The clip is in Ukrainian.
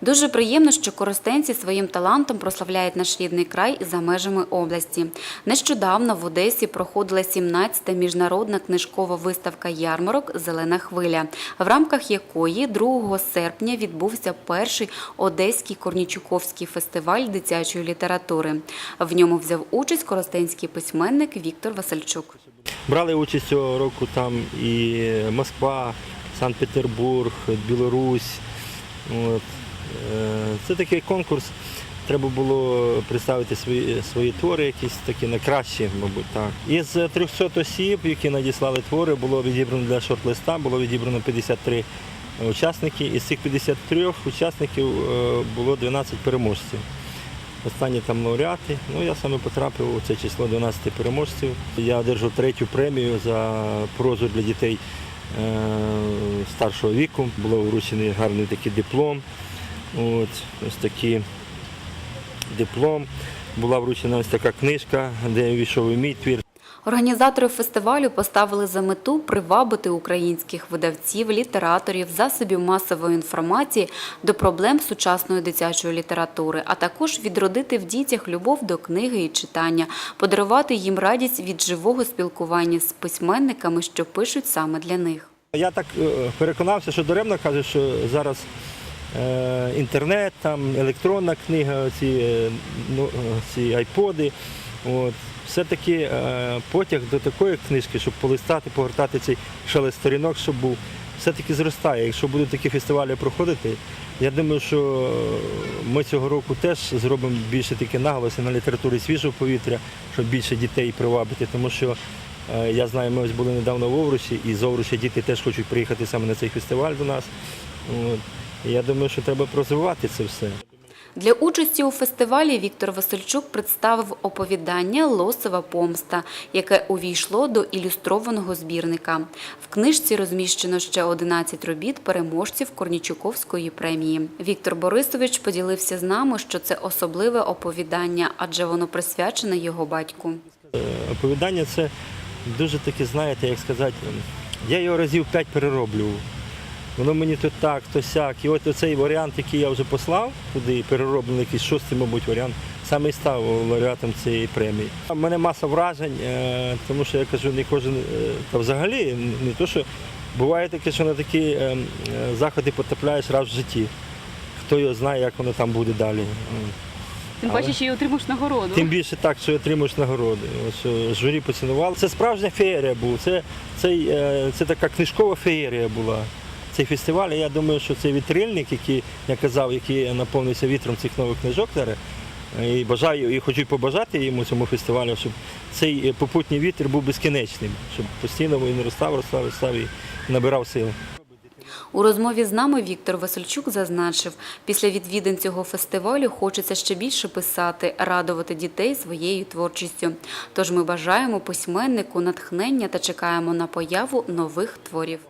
Дуже приємно, що коростенці своїм талантом прославляють наш рідний край за межами області. Нещодавно в Одесі проходила 17-та міжнародна книжкова виставка ярмарок Зелена хвиля, в рамках якої 2 серпня відбувся перший Одеський Корнічуковський фестиваль дитячої літератури. В ньому взяв участь коростенський письменник Віктор Васильчук. Брали участь цього року там і Москва, Санкт-Петербург, Білорусь. От. Е, Це такий конкурс. Треба було представити свої, свої твори, якісь такі найкращі, мабуть, так. Із 300 осіб, які надіслали твори, було відібрано для шорт-листа, було відібрано 53 учасники. Із цих 53 учасників е, було 12 переможців. Останні там лауреати. Ну, я саме потрапив у це число 12 переможців. Я одержав третю премію за прозу для дітей старшого віку. Було вручений гарний такий диплом. От, ось такий диплом. Була вручена ось така книжка, де війшов і мій твір. Організатори фестивалю поставили за мету привабити українських видавців, літераторів, засобів масової інформації до проблем сучасної дитячої літератури, а також відродити в дітях любов до книги і читання, подарувати їм радість від живого спілкування з письменниками, що пишуть саме для них. Я так е, переконався, що даремно каже, що зараз е, інтернет, там електронна книга, ці, е, ну, ці айподи. Все-таки е, потяг до такої книжки, щоб полистати, погортати цей шелест сторінок, щоб був, все-таки зростає. Якщо будуть такі фестивалі проходити, я думаю, що ми цього року теж зробимо більше такі наголоси на літературі свіжого повітря, щоб більше дітей привабити, тому що Е, Я знаю, ми ось були недавно в Овручі, і з Овруча діти теж хочуть приїхати саме на цей фестиваль до нас. Я думаю, що треба розвивати це все. Для участі у фестивалі Віктор Васильчук представив оповідання Лосова помста, яке увійшло до ілюстрованого збірника. В книжці розміщено ще 11 робіт переможців Корнічуковської премії. Віктор Борисович поділився з нами, що це особливе оповідання, адже воно присвячене його батьку. Оповідання це дуже таке, знаєте, як сказати, я його разів п'ять перероблював. Воно мені то так, то сяк. І от оцей варіант, який я вже послав туди, перероблений якийсь шостий, мабуть, варіант, саме і став лауреатом цієї премії. У мене маса вражень, е, тому що я кажу, не кожен, е, та взагалі, не то, що буває таке, що на такі е, заходи потрапляєш раз в житті. Хто його знає, як воно там буде далі. Тим паче, що й отримуєш нагороду. Тим більше так, що отримуєш нагороди. Що журі поцінувало. Це справжня феєрія була. Це, це, це така книжкова феєрія була. Цей фестиваль. Я думаю, що цей вітрильник, який я казав, який наповнився вітром цих нових книжок е, І бажаю, і хочу побажати йому цьому фестивалю, щоб цей е, попутній вітер був безкінечним, щоб постійно він ростав, ростав, ростав і набирав сил. У розмові з нами Віктор Васильчук зазначив, після відвідин цього фестивалю хочеться ще більше писати, радувати дітей своєю творчістю. Тож ми бажаємо письменнику натхнення та чекаємо на появу нових творів.